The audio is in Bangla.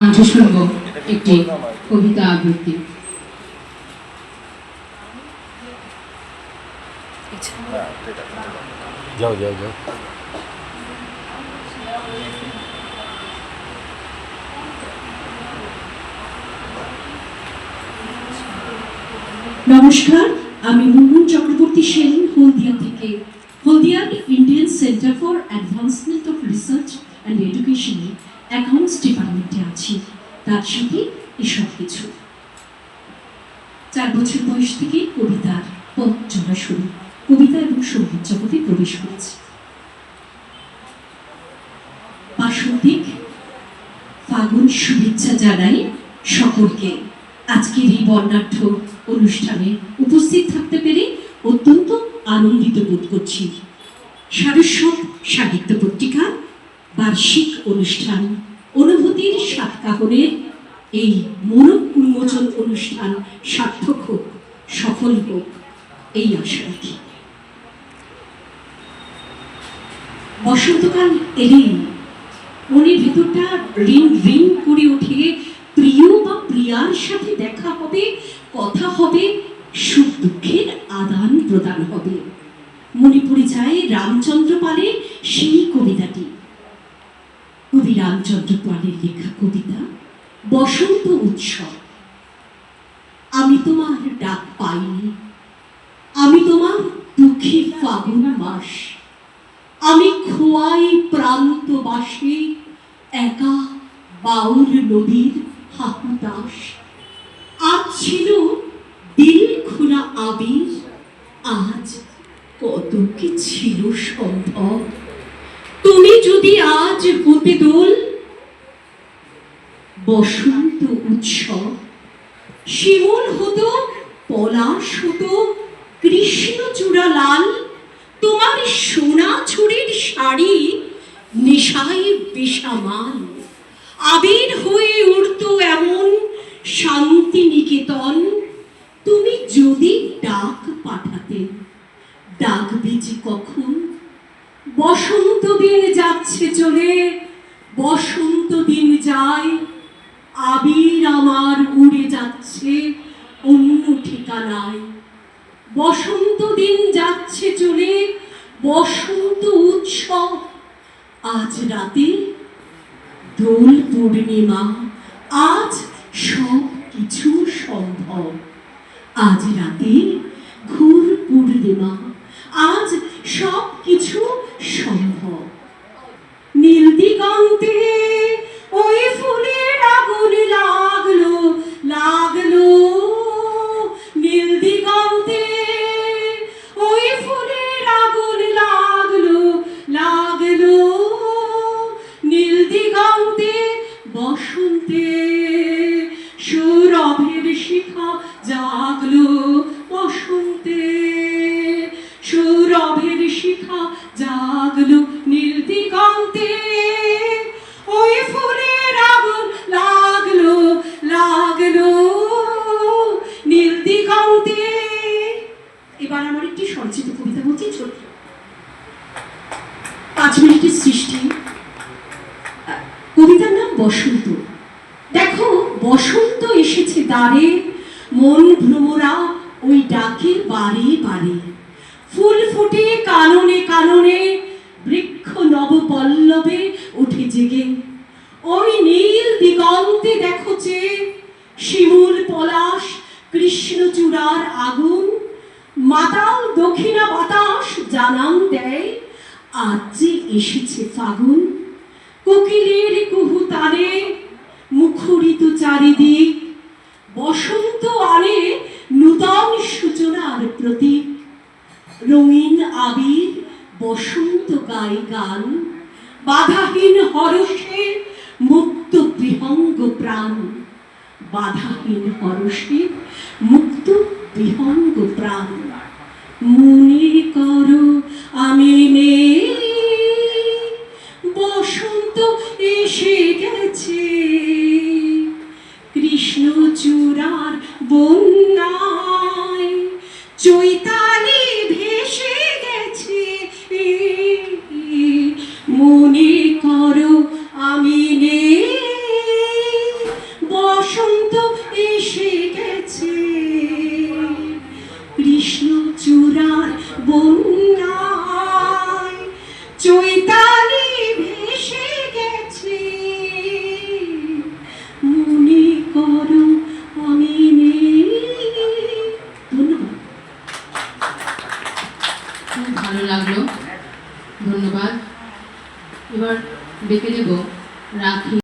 কণ্ঠে শুনব একটি কবিতা আবৃত্তি। যাও যাও যাও। নমস্কার আমি মুনমুন চক্রবর্তী সেন হলদিয়া থেকে। হলদিয়ার Indian centre for advancement of research and এডুকেশনে। Accounts ডিপার্টমেন্টে আছি। তার সাথে এসব কিছু। চার বছর বয়স থেকে কবিতার পথ চলা শুরু। কবিতা এবং সংগীত জগতে প্রবেশ করেছে। বাসন্তিক ফাগুন শুভেচ্ছা জানাই সকলকে। আজকের এই বর্ণাঢ্য অনুষ্ঠানে উপস্থিত থাকতে পেরে অত্যন্ত আনন্দিত বোধ করছি। সারস্বত সাহিত্য পত্রিকা বার্ষিক অনুষ্ঠান অনুভূতির সাতকাহনের এই মনক উন্মোচন অনুষ্ঠান সার্থক হোক, সফল হোক, এই আশা রাখি। বসন্তকাল এলেই মনের ভেতরটা রিং রিং করে ওঠে, প্রিয় বা প্রিয়ার সাথে দেখা হবে, কথা হবে, সুখ দুঃখের আদান প্রদান হবে। মনে পড়ে যায় রামচন্দ্র পালের সেই কবিতাটি। কবি রামচন্দ্র পালের লেখা কবিতা, বসন্ত উৎসব। আমি তোমার ডাক পাইনি আমি তোমার দুঃখী ফাগুন মাস। আমি খোয়াই প্রান্তবাসী একা বাউল নদীর হাহুতাস আজ ছিল দিল খোলা আবির, আজ কত কি ছিল সম্ভব। তুমি যদি আজ হতে দোল বসন্ত উৎসব, শিমুল হতো, পলাশ হতো কৃষ্ণচূড়া লাল, তোমার সোনা ছুরির শাড়ি নেশায় বেশামাল আবির হয়ে উঠত এমন শান্তি নিকেতন তুমি যদি ডাক পাঠাতে ডাকবে যে কখন? বসন্ত দিন যাচ্ছে চলে, বসন্ত দিন যায়, আবির আমার উড়ে যাচ্ছে অন্য ঠিকানায়। বসন্ত দিন যাচ্ছে চলে, বসন্ত উৎসব, আজ রাতে দোল পূর্ণিমা, আজ সব কিছু সম্ভব। আজ রাতে ঘুর পূর্ণিমা। বসন্তে সৌরভের শিখা জাগলো বসন্তে। সৌরভের শিখা জাগলো নীল ওই ফুলের আগুন লাগল লাগল নীল এবার আমার একটি সঞ্চিত কবিতা বলছি, ছোট্ট। পাঁচ মিনিটের সৃষ্টি। কবিতার নাম বসন্ত। বসন্ত এসেছে দ্বারে, মন ভ্রমরা ওই ডাকে বাড়ি বারে ফুল ফুটে কাননে কাননে বৃক্ষ নব পল্লবে উঠে জেগে। ওই নীল দিগন্তে দেখো যে শিমুল পলাশ কৃষ্ণচূড়ার আগুন, মাতাল দক্ষিণা বাতাস জানান দেয়, আজ যে এসেছে ফাগুন। কোকিলের কুহু তারে মুখরিত চারিদিক বসন্ত আনে নূতন সূচনার প্রতীক। রঙিন আবির বসন্ত গায় গান, বাধাহীন হরষে মুক্ত বিহঙ্গ প্রাণ। বাধাহীন হরষে মুক্ত বিহঙ্গ প্রাণ। মনে কৃষ্ণচূড়ার ডেকে দেব রাখি।